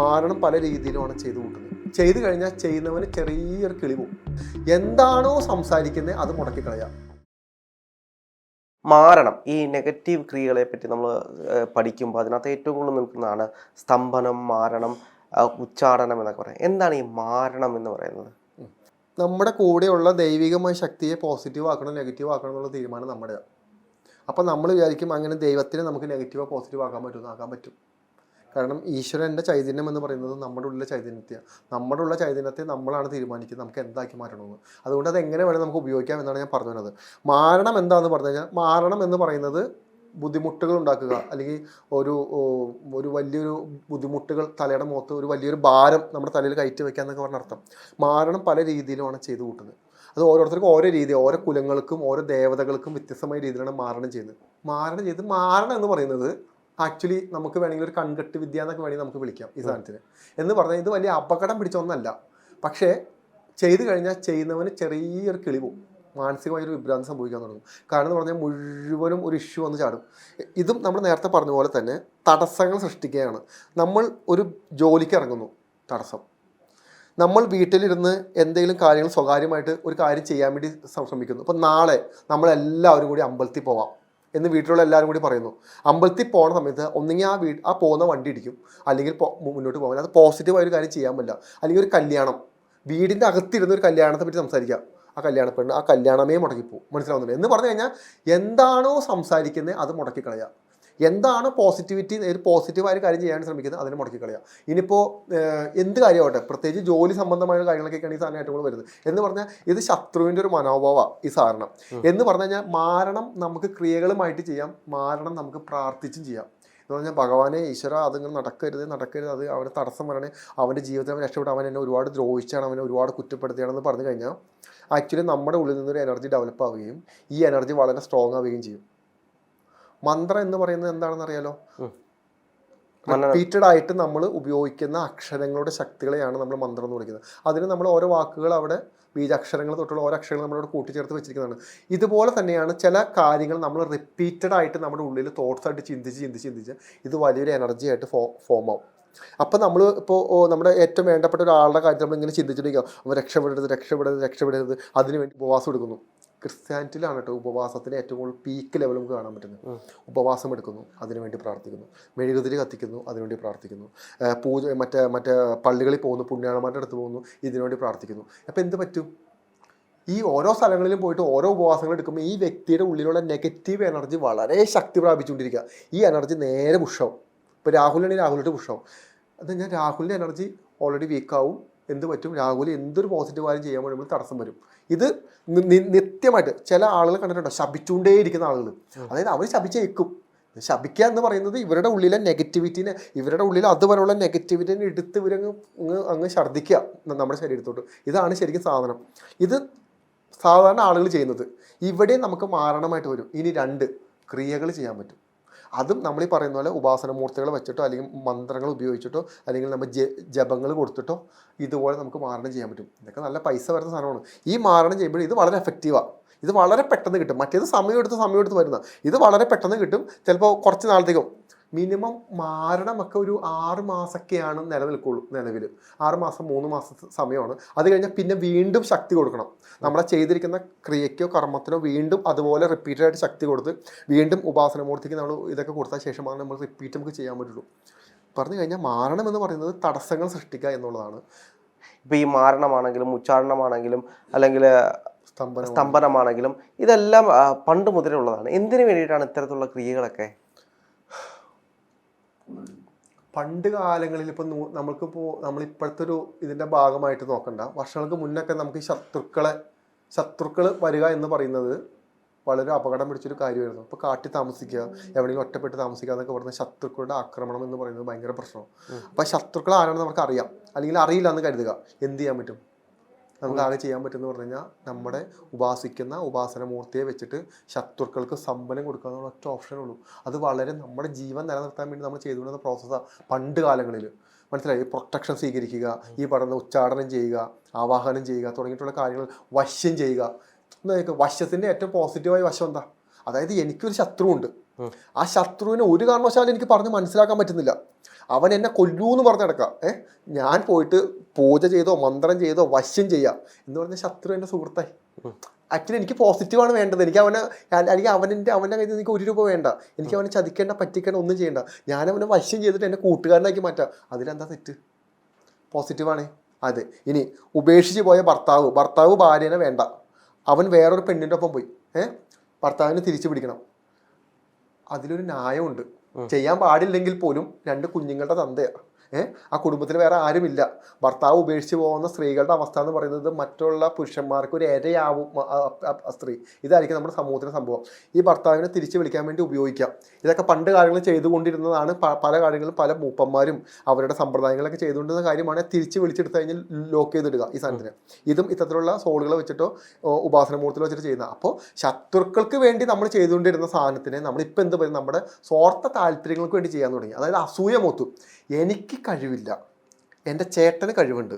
മാരണം പല രീതിയിലുമാണ് ചെയ്തു കൂട്ടുന്നത്. ചെയ്തു കഴിഞ്ഞാൽ ചെയ്യുന്നവന് ചെറിയൊരു കിളിവും എന്താണോ സംസാരിക്കുന്നത് അത് മുടക്കി കളയാം മാറണം ഈ നെഗറ്റീവ് ക്രിയകളെ പറ്റി നമ്മൾ പഠിക്കുമ്പോൾ അതിനകത്ത് ഏറ്റവും കൂടുതൽ നിൽക്കുന്നതാണ് സ്തംഭനം മാരണം ഉച്ചാടനം എന്നൊക്കെ പറയാം എന്താണ് ഈ മാരണം എന്ന് പറയുന്നത്? നമ്മുടെ കൂടെയുള്ള ദൈവികമായ ശക്തിയെ പോസിറ്റീവ് ആക്കണം നെഗറ്റീവ് ആക്കണം എന്നുള്ള തീരുമാനം നമ്മുടെയാണ് അപ്പം നമ്മൾ വിചാരിക്കും അങ്ങനെ ദൈവത്തിന് നമുക്ക് നെഗറ്റീവോ പോസിറ്റീവ് ആക്കാൻ പറ്റും ആക്കാൻ പറ്റും. കാരണം ഈശ്വരന്റെ ചൈതന്യം എന്ന് പറയുന്നത് നമ്മുടെ ഉള്ളിലെ ചൈതന്യത്തെയാണ് നമ്മുടെ ഉള്ള ചൈതന്യത്തെ നമ്മളാണ് തീരുമാനിക്കുന്നത് നമുക്ക് എന്താക്കി മാറ്റണമെന്ന്. അതുകൊണ്ട് അത് എങ്ങനെ വേണമെങ്കിൽ നമുക്ക് ഉപയോഗിക്കാം എന്നാണ് ഞാൻ പറഞ്ഞു വരുന്നത് മാരണം എന്താണെന്ന് പറഞ്ഞു കഴിഞ്ഞാൽ മാരണം എന്ന് പറയുന്നത് ബുദ്ധിമുട്ടുകൾ ഉണ്ടാക്കുക. അല്ലെങ്കിൽ ഒരു ഒരു വലിയൊരു ബുദ്ധിമുട്ടുകൾ തലയുടെ മുഖത്ത് ഒരു വലിയൊരു ഭാരം നമ്മുടെ തലയിൽ കയറ്റി വെക്കുക എന്നൊക്കെ പറഞ്ഞ അർത്ഥം. മാരണം പല രീതിയിലുമാണ് ചെയ്തു കൂട്ടുന്നത്. അത് ഓരോരുത്തർക്കും ഓരോ രീതി ഓരോ കുലങ്ങൾക്കും ഓരോ ദേവതകൾക്കും വ്യത്യസ്തമായ രീതിയിലാണ് മാരണം ചെയ്യുന്നത്. മാരണം ചെയ്ത് മാരണം എന്ന് പറയുന്നത് ആക്ച്വലി നമുക്ക് വേണമെങ്കിൽ ഒരു കൺകെട്ട് വിദ്യ എന്നൊക്കെ വേണമെങ്കിൽ നമുക്ക് വിളിക്കാം ഈ സാധനത്തിന്. എന്ന് പറഞ്ഞാൽ ഇത് വലിയ അപകടം പിടിച്ച ഒന്നല്ല പക്ഷേ ചെയ്തു കഴിഞ്ഞാൽ ചെയ്യുന്നവന് ചെറിയൊരു കിളിവും മാനസികമായൊരു വിഭ്രാന്തി സംഭവിക്കാൻ തുടങ്ങും. കാരണം എന്ന് പറഞ്ഞാൽ മുഴുവനും ഒരു ഇഷ്യൂ വന്ന് ചാടും. ഇതും നമ്മൾ നേരത്തെ പറഞ്ഞ പോലെ തന്നെ തടസ്സങ്ങൾ സൃഷ്ടിക്കുകയാണ്. നമ്മൾ ഒരു ജോലിക്ക് ഇറങ്ങുന്നു തടസ്സം. നമ്മൾ വീട്ടിലിരുന്ന് എന്തെങ്കിലും കാര്യങ്ങൾ സ്വകാര്യമായിട്ട് ഒരു കാര്യം ചെയ്യാൻ വേണ്ടി ശ്ര- ശ്രമിക്കുന്നു. അപ്പോൾ നാളെ നമ്മളെല്ലാവരും കൂടി അമ്പലത്തിൽ പോവാം. എന്ന് വീട്ടിലുള്ള എല്ലാവരും കൂടി പറയുന്നു. അമ്പലത്തിൽ പോകുന്ന സമയത്ത് ഒന്നെങ്കിൽ ആ വീട് ആ പോകുന്ന വണ്ടി ഇടിക്കും. അല്ലെങ്കിൽ മുന്നോട്ട് പോകാൻ അത് പോസിറ്റീവായ ഒരു കാര്യം ചെയ്യാൻ പറ്റില്ല. അല്ലെങ്കിൽ ഒരു കല്യാണം. വീടിന്റെ അകത്തിരുന്ന് ഒരു കല്യാണത്തെ പറ്റി സംസാരിക്കാം ആ കല്യാണ പെണ്ണ് ആ കല്യാണമേ മുടക്കിപ്പോവും. മനസ്സിലാവുന്നില്ല എന്ന് പറഞ്ഞു കഴിഞ്ഞാൽ എന്താണോ സംസാരിക്കുന്നത് അത് മുടക്കിക്കളയാം എന്താണ് പോസിറ്റിവിറ്റി ഒരു പോസിറ്റീവായ ഒരു കാര്യം ചെയ്യാൻ ശ്രമിക്കുന്നത്? അതിനെ മുടക്കി മുടക്കിക്കളയാം ഇനിയിപ്പോൾ എന്ത് കാര്യമാവട്ടെ പ്രത്യേകിച്ച് ജോലി സംബന്ധമായ കാര്യങ്ങളൊക്കെയാണ് ഈ സാധനം ഏറ്റവും കൂടുതൽ വരുന്നത്. എന്ന് പറഞ്ഞാൽ ഇത് ശത്രുവിന്റെ ഒരു മനോഭാവമാണ് ഈ സാധനം. എന്ന് പറഞ്ഞു കഴിഞ്ഞാൽ മാരണം നമുക്ക് ക്രിയകളുമായിട്ട് ചെയ്യാം മാരണം നമുക്ക് പ്രാർത്ഥിച്ചും ചെയ്യാം. എന്ന് പറഞ്ഞാൽ ഭഗവാനെ ഈശ്വര അതിങ്ങനെ നടക്കരുത് നടക്കരുത് അത് അവന് തടസ്സം വരണേ അവന്റെ ജീവിതത്തിൽ അവൻ രക്ഷപ്പെട്ട് അവൻ എന്നെ ഒരുപാട് ദ്രോഹിച്ചാണ് അവനെ ഒരുപാട് കുറ്റപ്പെടുത്തിയാണെന്ന് പറഞ്ഞു കഴിഞ്ഞാൽ ആക്ച്വലി നമ്മുടെ ഉള്ളിൽ നിന്നൊരു എനർജി ഡെവലപ്പ് ആവുകയും ഈ എനർജി വളരെ സ്ട്രോങ് ആവുകയും ചെയ്യും. മന്ത്രം എന്ന് പറയുന്നത് എന്താണെന്ന് അറിയാലോ? റിപ്പീറ്റഡ് ആയിട്ട് നമ്മൾ ഉപയോഗിക്കുന്ന അക്ഷരങ്ങളുടെ ശക്തികളെയാണ് നമ്മൾ മന്ത്രം എന്ന് വിളിക്കുന്നത്. അതിന് നമ്മൾ ഓരോ വാക്കുകൾ അവിടെ ബീജാക്ഷരങ്ങൾ തൊട്ടുള്ള ഓരോ അക്ഷരങ്ങൾ നമ്മളോട് കൂട്ടിച്ചേർത്ത് വെച്ചിരിക്കുന്നതാണ്. ഇതുപോലെ തന്നെയാണ് ചില കാര്യങ്ങൾ നമ്മൾ റിപ്പീറ്റഡ് ആയിട്ട് നമ്മുടെ ഉള്ളിൽ തോട്ട്സ് ആയിട്ട് ചിന്തിച്ച് ചിന്തിച്ച് ചിന്തിച്ച് ഇത് വലിയൊരു എനർജി ആയിട്ട് ഫോ ഫോം ആവും. അപ്പം നമ്മൾ ഇപ്പോൾ നമ്മുടെ ഏറ്റവും വേണ്ടപ്പെട്ട ഒരാളുടെ കാര്യത്തിൽ നമ്മൾ ഇങ്ങനെ ചിന്തിച്ചിട്ടിരിക്കുക രക്ഷപ്പെടരുത് രക്ഷപ്പെടരുത് രക്ഷപ്പെടരുത്. അതിന് വേണ്ടി ഉപവാസം എടുക്കുന്നു. ക്രിസ്ത്യാനിറ്റിയിലാണ് കേട്ടോ ഉപവാസത്തിന് ഏറ്റവും കൂടുതൽ പീക്ക് ലെവൽ നമുക്ക് കാണാൻ പറ്റുന്നത്. ഉപവാസം എടുക്കുന്നു അതിനുവേണ്ടി പ്രാർത്ഥിക്കുന്നു മെഴുകുതിരി കത്തിക്കുന്നു അതിനുവേണ്ടി പ്രാർത്ഥിക്കുന്നു പൂജ മറ്റേ മറ്റേ പള്ളികളിൽ പോകുന്നു പുണ്യാളന്മാരുടെ അടുത്ത് പോകുന്നു ഇതിനുവേണ്ടി പ്രാർത്ഥിക്കുന്നു. അപ്പോൾ എന്ത് പറ്റും? ഈ ഓരോ സ്ഥലങ്ങളിലും പോയിട്ട് ഓരോ ഉപവാസങ്ങൾ എടുക്കുമ്പോൾ ഈ വ്യക്തിയുടെ ഉള്ളിലുള്ള നെഗറ്റീവ് എനർജി വളരെ ശക്തി പ്രാപിച്ചുകൊണ്ടിരിക്കുക. ഈ എനർജി നേരെ പുഷാവും ഇപ്പോൾ രാഹുലാണെങ്കിൽ രാഹുലിന്റെ പുഷാവും അത് ഞാൻ രാഹുലിന്റെ എനർജി ഓൾറെഡി വീക്കാവും എന്ത് പറ്റും? രാഹുൽ എന്തൊരു പോസിറ്റീവ് കാര്യം ചെയ്യാൻ വേണ്ടി തടസ്സം വരും. ഇത് നിത്യമായിട്ട് ചില ആളുകൾ കണ്ടിട്ടുണ്ടോ? ശപിച്ചുകൊണ്ടേയിരിക്കുന്ന ആളുകൾ. അതായത് അവർ ശപിച്ചേക്കും. ശപിക്കുക എന്ന് പറയുന്നത് ഇവരുടെ ഉള്ളിലെ നെഗറ്റിവിറ്റിനെ ഇവരുടെ ഉള്ളിൽ അതുവരെയുള്ള നെഗറ്റിവിറ്റിനെ എടുത്ത് ഇവരങ്ങ് അങ്ങ് അങ്ങ് ഛർദ്ദിക്കുക നമ്മുടെ ശരീരത്തോട്ട്. ഇതാണ് ശരിക്കും സാധനം. ഇത് സാധാരണ ആളുകൾ ചെയ്യുന്നത്. ഇവിടെ നമുക്ക് മാരണമായിട്ട് വരും. ഇനി രണ്ട് ക്രിയകൾ ചെയ്യാൻ പറ്റും. അതും നമ്മൾ ഈ പറയുന്ന പോലെ ഉപാസന മൂർത്തികൾ വെച്ചിട്ടോ അല്ലെങ്കിൽ മന്ത്രങ്ങൾ ഉപയോഗിച്ചിട്ടോ അല്ലെങ്കിൽ നമ്മൾ ജപങ്ങൾ കൊടുത്തിട്ടോ ഇതുപോലെ നമുക്ക് മാരണം ചെയ്യാൻ പറ്റും. ഇതൊക്കെ നല്ല പൈസ വരുന്ന സാധനമാണ്. ഈ മാരണം ചെയ്യുമ്പോൾ ഇത് വളരെ എഫക്റ്റീവാണ് ഇത് വളരെ പെട്ടെന്ന് കിട്ടും. മറ്റേത് സമയം എടുത്ത് സമയം എടുത്ത് വരുന്ന ഇത് വളരെ പെട്ടെന്ന് കിട്ടും. ചിലപ്പോൾ കുറച്ച് നാളത്തേക്കും മിനിമം മാരണമൊക്കെ ഒരു ആറ് മാസമൊക്കെയാണ് നിലനിൽക്കുള്ളൂ നിലവിൽ ആറ് മാസം മൂന്ന് മാസം സമയമാണ്. അത് കഴിഞ്ഞാൽ പിന്നെ വീണ്ടും ശക്തി കൊടുക്കണം. നമ്മളെ ചെയ്തിരിക്കുന്ന ക്രിയയ്ക്കോ കർമ്മത്തിനോ വീണ്ടും അതുപോലെ റിപ്പീറ്റഡ് ആയിട്ട് ശക്തി കൊടുത്ത് വീണ്ടും ഉപാസനമൂർത്തിക്ക് നമ്മൾ ഇതൊക്കെ കൊടുത്ത ശേഷമാണ് നമ്മൾ റിപ്പീറ്റ് നമുക്ക് ചെയ്യാൻ പറ്റുള്ളൂ. പറഞ്ഞു കഴിഞ്ഞാൽ മാരണം എന്ന് പറയുന്നത് തടസ്സങ്ങൾ സൃഷ്ടിക്കുക എന്നുള്ളതാണ്. ഇപ്പം ഈ മാരണമാണെങ്കിലും ഉച്ചാരണമാണെങ്കിലും അല്ലെങ്കിൽ സ്തംഭനം സ്തംഭനമാണെങ്കിലും. ഇതെല്ലാം പണ്ട് മുതലേ ഉള്ളതാണ്. എന്തിനു വേണ്ടിയിട്ടാണ് ഇത്തരത്തിലുള്ള ക്രിയകളൊക്കെ പണ്ട് കാലങ്ങളിൽ ഇപ്പം ഇപ്പോ നമ്മൾ ഇപ്പോഴത്തെ ഒരു ഇതിന്റെ ഭാഗമായിട്ട് നോക്കണ്ട. വർഷങ്ങൾക്ക് മുന്നൊക്കെ നമുക്ക് ഈ ശത്രുക്കളെ ശത്രുക്കൾ വരിക എന്ന് പറയുന്നത് വളരെ അപകടം പിടിച്ചൊരു കാര്യമായിരുന്നു. അപ്പോൾ കാട്ടി താമസിക്കുക എവിടെയെങ്കിലും ഒറ്റപ്പെട്ട് താമസിക്കുക എന്നൊക്കെ പറയുന്ന ശത്രുക്കളുടെ ആക്രമണം എന്ന് പറയുന്നത് ഭയങ്കര പ്രശ്നമാണ്. അപ്പോൾ ശത്രുക്കൾ ആരാണെന്ന് നമുക്ക് അറിയാം അല്ലെങ്കിൽ അറിയില്ല എന്ന് കരുതുക. എന്ത് ചെയ്യാൻ പറ്റും? നമുക്ക് ആകെ ചെയ്യാൻ പറ്റുന്ന പറഞ്ഞു കഴിഞ്ഞാൽ നമ്മുടെ ഉപാസിക്കുന്ന ഉപാസന മൂർത്തിയെ വെച്ചിട്ട് ശത്രുക്കൾക്ക് സമ്പന്നം കൊടുക്കുക എന്നുള്ള ഒറ്റ ഓപ്ഷനേ ഉള്ളൂ. അത് വളരെ നമ്മുടെ ജീവൻ നിലനിർത്താൻ വേണ്ടി നമ്മൾ ചെയ്തുകൊണ്ടിരുന്ന പ്രോസസ്സാണ് പണ്ട് കാലങ്ങളിൽ. മനസ്സിലായി? പ്രൊട്ടക്ഷൻ സ്വീകരിക്കുക ഈ പഠനം ഉച്ചാടനം ചെയ്യുക ആവാഹനം ചെയ്യുക തുടങ്ങിയിട്ടുള്ള കാര്യങ്ങൾ വശ്യം ചെയ്യുക. എന്നൊക്കെ വശ്യത്തിന്റെ ഏറ്റവും പോസിറ്റീവായ വശം എന്താ? അതായത് എനിക്കൊരു ശത്രുവുണ്ട്. ആ ശത്രുവിനെ ഒരു കാരണവശാലും എനിക്ക് പറഞ്ഞ് മനസ്സിലാക്കാൻ പറ്റുന്നില്ല. അവൻ എന്നെ കൊല്ലൂ എന്ന് പറഞ്ഞ് നടക്കാം. ഏഹ് ഞാൻ പോയിട്ട് പൂജ ചെയ്തോ മന്ത്രം ചെയ്തോ വശ്യം ചെയ്യാം എന്ന് പറഞ്ഞ ശത്രു എന്റെ സുഹൃത്തായി. ആക്ച്വലി എനിക്ക് പോസിറ്റീവാണ് വേണ്ടത്. എനിക്ക് അവനെ അല്ലെങ്കിൽ അവന്റെ അവന്റെ കയ്യിൽ എനിക്ക് ഒരു രൂപ വേണ്ട. എനിക്ക് അവനെ ചതിക്കേണ്ട പറ്റിക്കേണ്ട ഒന്നും ചെയ്യണ്ട. ഞാൻ അവനെ വശ്യം ചെയ്തിട്ട് എന്നെ കൂട്ടുകാരനാക്കി മാറ്റാം. അതിലെന്താ തെറ്റ്? പോസിറ്റീവാണ് അതെ. ഇനി ഉപേക്ഷിച്ച് പോയ ഭർത്താവ്. ഭർത്താവ് ഭാര്യനെ വേണ്ട. അവൻ വേറൊരു പെണ്ണിന്റെ ഒപ്പം പോയി. ഏഹ് ഭർത്താവിനെ തിരിച്ചു പിടിക്കണം. അതിലൊരു ന്യായമുണ്ട്. ചെയ്യാൻ പാടില്ലെങ്കിൽ പോലും രണ്ട് കുഞ്ഞുങ്ങളുടെ തന്തയാണ് ആ കുടുംബത്തിൽ വേറെ ആരുമില്ല. ഭർത്താവ് ഉപേക്ഷിച്ച് പോകുന്ന സ്ത്രീകളുടെ അവസ്ഥ എന്ന് പറയുന്നത് മറ്റുള്ള പുരുഷന്മാർക്ക് ഒരു ഇരയാവും സ്ത്രീ. ഇതായിരിക്കും നമ്മുടെ സമൂഹത്തിന്റെ സംഭവം. ഈ ഭർത്താവിനെ തിരിച്ചു വിളിക്കാൻ വേണ്ടി ഉപയോഗിക്കാം. ഇതൊക്കെ പണ്ട് കാര്യങ്ങൾ ചെയ്തുകൊണ്ടിരുന്നതാണ്. പല കാര്യങ്ങളും പല മൂപ്പന്മാരും അവരുടെ സമ്പ്രദായങ്ങളൊക്കെ ചെയ്തുകൊണ്ടിരുന്ന കാര്യമാണ്. തിരിച്ച് വിളിച്ചെടുത്ത് കഴിഞ്ഞാൽ ലോക്ക് ചെയ്തിടുക ഈ സാധനത്തിന്. ഇതും ഇത്തരത്തിലുള്ള സോളുകൾ വെച്ചിട്ടോ ഉപാസന മൂർത്തിലോ വെച്ചിട്ട് ചെയ്യുന്ന. അപ്പോൾ ശത്രുക്കൾക്ക് വേണ്ടി നമ്മൾ ചെയ്തുകൊണ്ടിരുന്ന സാധനത്തിനെ നമ്മളിപ്പോൾ എന്ത് പറയും? നമ്മുടെ സ്വാർത്ഥ താല്പര്യങ്ങൾക്ക് വേണ്ടി ചെയ്യാൻ തുടങ്ങി. അതായത് അസൂയ മൂത്തു എനിക്ക് കഴിവില്ല. എന്റെ ചേട്ടന് കഴിവുണ്ട്.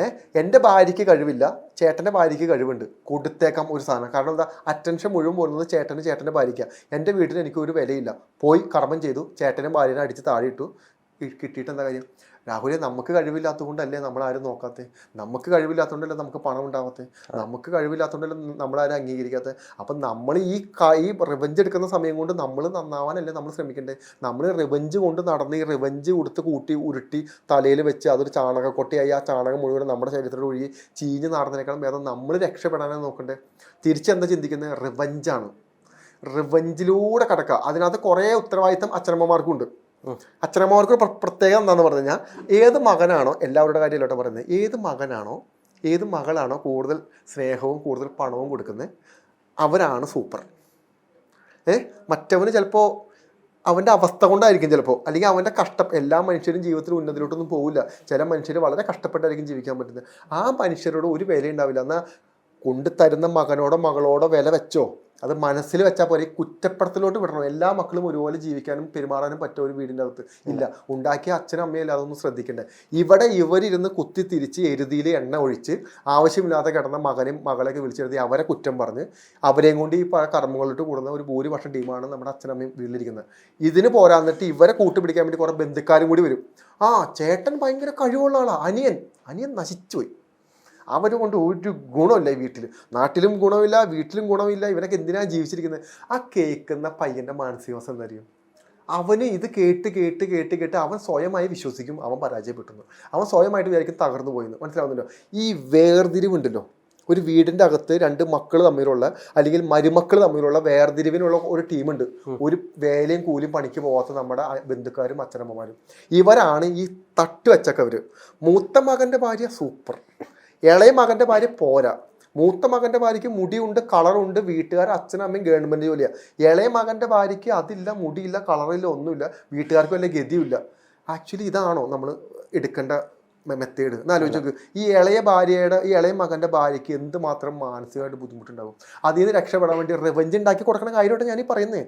ഏഹ് എന്റെ ഭാര്യയ്ക്ക് കഴിവില്ല. ചേട്ടന്റെ ഭാര്യയ്ക്ക് കഴിവുണ്ട്. കൊടുത്തേക്കാം ഒരു സാധനം. കാരണം എന്താ? അറ്റൻഷൻ മുഴുവൻ പോകുന്നത് ചേട്ടന് ചേട്ടന്റെ ഭാര്യയ്ക്കാണ് എന്റെ വീട്ടിൽ എനിക്ക് ഒരു വിലയില്ല. പോയി കർമ്മം ചെയ്തു. ചേട്ടനും ഭാര്യനെ അടിച്ച് താഴെ ഇട്ടു. കിട്ടിയിട്ട് എന്താ കാര്യം? രാഹുലെ നമുക്ക് കഴിവില്ലാത്തതുകൊണ്ടല്ലേ നമ്മളാരും നോക്കാത്തത് നമുക്ക് കഴിവില്ലാത്തതുകൊണ്ടല്ലേ നമുക്ക് പണം ഉണ്ടാവാത്തത് നമുക്ക് കഴിവില്ലാത്തതുകൊണ്ടല്ലേ നമ്മളാരും അംഗീകരിക്കാത്തത് അപ്പം നമ്മൾ ഈ ഈ റിവഞ്ച് എടുക്കുന്ന സമയം കൊണ്ട് നമ്മൾ നന്നാവാനല്ലേ നമ്മൾ ശ്രമിക്കേണ്ടത് നമ്മൾ റിവഞ്ച് കൊണ്ട് നടന്ന് ഈ റിവഞ്ച് കൊടുത്ത് കൂട്ടി ഉരുട്ടി തലയിൽ വെച്ച് അതൊരു ചാണകക്കൊട്ടയായി ആ ചാണകം മുഴുവൻ നമ്മുടെ ശരീരത്തിൽ ഒഴുകി ചീഞ്ഞ് നടന്നതിനേക്കാളും ഭേദം നമ്മൾ രക്ഷപ്പെടാനാണ് നോക്കണ്ടേ? തിരിച്ചെന്താ ചിന്തിക്കുന്നത് റിവഞ്ചാണ് റിവഞ്ചിലൂടെ കിടക്കുക അതിനകത്ത് കുറേ ഉത്തരവാദിത്തം അച്ഛനമ്മമാർക്കും ഉണ്ട് അച്ഛനമ്മമാർക്ക് പ്രത്യേകം എന്താണെന്ന് പറഞ്ഞു കഴിഞ്ഞാൽ ഏത് മകനാണോ എല്ലാവരുടെ കാര്യമല്ലോട്ടെ പറയുന്നത് ഏത് മകനാണോ ഏത് മകളാണോ കൂടുതൽ സ്നേഹവും കൂടുതൽ പണവും കൊടുക്കുന്നത് അവരാണ് സൂപ്പർ. ഏ? മറ്റവന് ചിലപ്പോൾ അവന്റെ അവസ്ഥ കൊണ്ടായിരിക്കും ചിലപ്പോൾ അല്ലെങ്കിൽ അവന്റെ കഷ്ടം എല്ലാ മനുഷ്യരും ജീവിതത്തിൽ ഉന്നതിലോട്ടൊന്നും പോകില്ല ചില മനുഷ്യർ വളരെ കഷ്ടപ്പെട്ടായിരിക്കും ജീവിക്കാൻ പറ്റുന്നത്. ആ മനുഷ്യരോട് ഒരു വില ഉണ്ടാവില്ല എന്നാൽ കൊണ്ടുതരുന്ന മകനോടോ മകളോടോ വില വെച്ചോ? അത് മനസ്സിൽ വെച്ചാൽ പോലെ കുറ്റപ്പെടുത്തലോട്ട് വിടണം. എല്ലാ മക്കളും ഒരുപോലെ ജീവിക്കാനും പെരുമാറാനും പറ്റുന്ന ഒരു വീടിന്റെ അകത്ത്. ഇല്ല ഉണ്ടാക്കിയ അച്ഛനും അമ്മയും അതൊന്നും ശ്രദ്ധിക്കണ്ടേ. ഇവിടെ ഇവരിരുന്ന് കുത്തി തിരിച്ച് എരുതിയിൽ എണ്ണ ഒഴിച്ച് ആവശ്യമില്ലാതെ കിടന്ന മകനും മകളെയൊക്കെ വിളിച്ചെഴുതി അവരെ കുറ്റം പറഞ്ഞ് അവരെയും കൊണ്ട് ഈ പല കർമ്മങ്ങളിട്ട് കൂടുന്ന ഒരു ഭൂരിപക്ഷം ടീമാണ് നമ്മുടെ അച്ഛനമ്മയും വീട്ടിലിരിക്കുന്നത്. ഇതിന് പോരാന്നിട്ട് ഇവരെ കൂട്ടുപിടിക്കാൻ വേണ്ടി കുറേ ബന്ധുക്കാരും കൂടി വരും. ആ ചേട്ടൻ ഭയങ്കര കഴിവുള്ള ആളാണ് അനിയൻ. അനിയൻ നശിച്ചുപോയി. അവന് കൊണ്ട് ഒരു ഗുണമില്ല ഈ വീട്ടിൽ നാട്ടിലും ഗുണമില്ല വീട്ടിലും ഗുണമില്ല. ഇവനൊക്കെ എന്തിനാണ് ജീവിച്ചിരിക്കുന്നത്? ആ കേൾക്കുന്ന പയ്യന്റെ മാനസികാവസ്ഥ എന്തായിരിക്കും? അവന് ഇത് കേട്ട് കേട്ട് കേട്ട് കേട്ട് അവൻ സ്വയമായി വിശ്വസിക്കും അവൻ പരാജയപ്പെട്ടു അവൻ സ്വയമായിട്ട് വിചാരിക്കും തകർന്നു പോയെന്ന്. മനസ്സിലാവുന്നുണ്ടോ? ഈ വേർതിരിവുണ്ടല്ലോ. ഒരു വീടിന്റെ അകത്ത് രണ്ട് മക്കൾ തമ്മിലുള്ള അല്ലെങ്കിൽ മരുമക്കൾ തമ്മിലുള്ള വേർതിരിവിനുള്ള ഒരു ടീമുണ്ട്. ഒരു വേലയും കൂലിയും പണിക്ക് പോകാത്ത നമ്മുടെ ബന്ധുക്കാരും അച്ഛനമ്മമാരും. ഇവരാണ് ഈ തട്ടുവച്ചക്കവർ മൂത്ത മകന്റെ ഭാര്യ സൂപ്പർ. ഇളയ മകന്റെ ഭാര്യ പോരാ. മൂത്ത മകന്റെ ഭാര്യയ്ക്ക് മുടിയുണ്ട് കളറുണ്ട് വീട്ടുകാർ അച്ഛനും അമ്മയും ഗവൺമെന്റ് ജോലിയാണ് ഇളയ മകന്റെ ഭാര്യയ്ക്ക് അതില്ല മുടിയില്ല കളറില്ല ഒന്നുമില്ല വീട്ടുകാർക്ക് വല്ല ഗതിയുമില്ല. ആക്ച്വലി ഇതാണോ നമ്മൾ എടുക്കേണ്ട മെത്തേഡ്. എന്ന് ആലോചിച്ച് നോക്ക്. ഈ ഇളയ ഭാര്യയുടെ ഈ ഇളയ മകന്റെ ഭാര്യയ്ക്ക് എന്തുമാത്രം മാനസികമായിട്ട് ബുദ്ധിമുട്ടുണ്ടാവും? അതിൽ നിന്ന് രക്ഷപ്പെടാൻ വേണ്ടി റിവഞ്ച് ഉണ്ടാക്കി കൊടുക്കണ കാര്യമായിട്ട് ഞാൻ ഈ പറയുന്നത്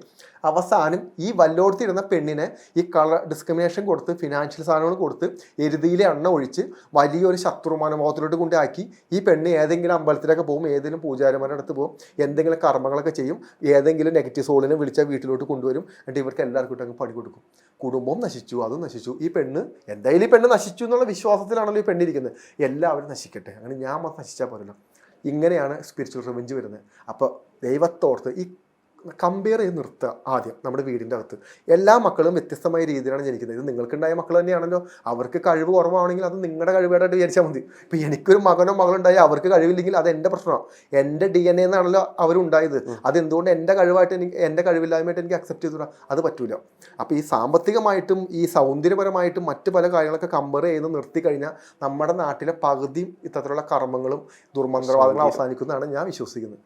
അവസാനം ഈ വല്ലോടത്തിരുന്ന പെണ്ണിനെ ഈ കളർ ഡിസ്ക്രിമിനേഷൻ കൊടുത്ത് ഫിനാൻഷ്യൽ സാധനങ്ങൾ കൊടുത്ത് എരുതിയിലെ എണ്ണ ഒഴിച്ച് വലിയൊരു ശത്രുമാന മുഖത്തിലോട്ട് കൊണ്ടാക്കി ഈ പെണ്ണ് ഏതെങ്കിലും അമ്പലത്തിലൊക്കെ പോകും ഏതെങ്കിലും പൂജാരിമാരുടെ അടുത്ത് പോകും എന്തെങ്കിലും കർമ്മങ്ങളൊക്കെ ചെയ്യും ഏതെങ്കിലും നെഗറ്റീവ് സോളിനെ വിളിച്ചാൽ വീട്ടിലോട്ട് കൊണ്ടുവരും. എന്നിട്ട് ഇവർക്ക് എല്ലാവർക്കും അങ്ങ് പണി കൊടുക്കും. കുടുംബം നശിച്ചു അതും നശിച്ചു. ഈ പെണ്ണ് എന്തായാലും ഈ പെണ്ണ് നശിച്ചു എന്നുള്ള വിശ്വാസത്തിലാണല്ലോ ഈ പെണ്ണിരിക്കുന്നത്. എല്ലാവരും നശിക്കട്ടെ. അങ്ങനെ ഞാൻ മാത്രം നശിച്ചാൽ പോരല്ലോ. ഇങ്ങനെയാണ് സ്പിരിച്വൽ റിവഞ്ച് വരുന്നത്. അപ്പോൾ ദൈവത്തോർത്ത് ഈ കമ്പയർ ചെയ്ത് നിർത്തുക ആദ്യം നമ്മുടെ വീടിന്റെ അകത്ത്. എല്ലാ മക്കളും വ്യത്യസ്തമായ രീതിയിലാണ് ജനിക്കുന്നത്. ഇത് നിങ്ങൾക്കുണ്ടായ മക്കൾ തന്നെയാണല്ലോ. അവർക്ക് കഴിവ് കുറവാണെങ്കിൽ അത് നിങ്ങളുടെ കഴിവേടായിട്ട് വിചാരിച്ചാൽ മതി. ഇപ്പം എനിക്കൊരു മകനോ മകളുണ്ടായി അവർക്ക് കഴിവില്ലെങ്കിൽ അത് എന്റെ പ്രശ്നമാണ്. എന്റെ ഡി എൻ എന്നാണല്ലോ അവരുണ്ടായത് അതെന്തുകൊണ്ട് എന്റെ കഴിവായിട്ട് എനിക്ക് എന്റെ കഴിവില്ലായ്മയായിട്ട് എനിക്ക് അക്സെപ്റ്റ് ചെയ്തുകൂടാ? അത് പറ്റൂല. അപ്പോൾ ഈ സാമ്പത്തികമായിട്ടും ഈ സൗന്ദര്യപരമായിട്ടും മറ്റ് പല കാര്യങ്ങളൊക്കെ കമ്പയർ ചെയ്ത് നിർത്തി കഴിഞ്ഞാൽ നമ്മുടെ നാട്ടിലെ പകുതിയും ഇത്തരത്തിലുള്ള കർമ്മങ്ങളും ദുർമന്ത്രവാദങ്ങളും അവസാനിക്കുന്നതാണ് ഞാൻ വിശ്വസിക്കുന്നത്.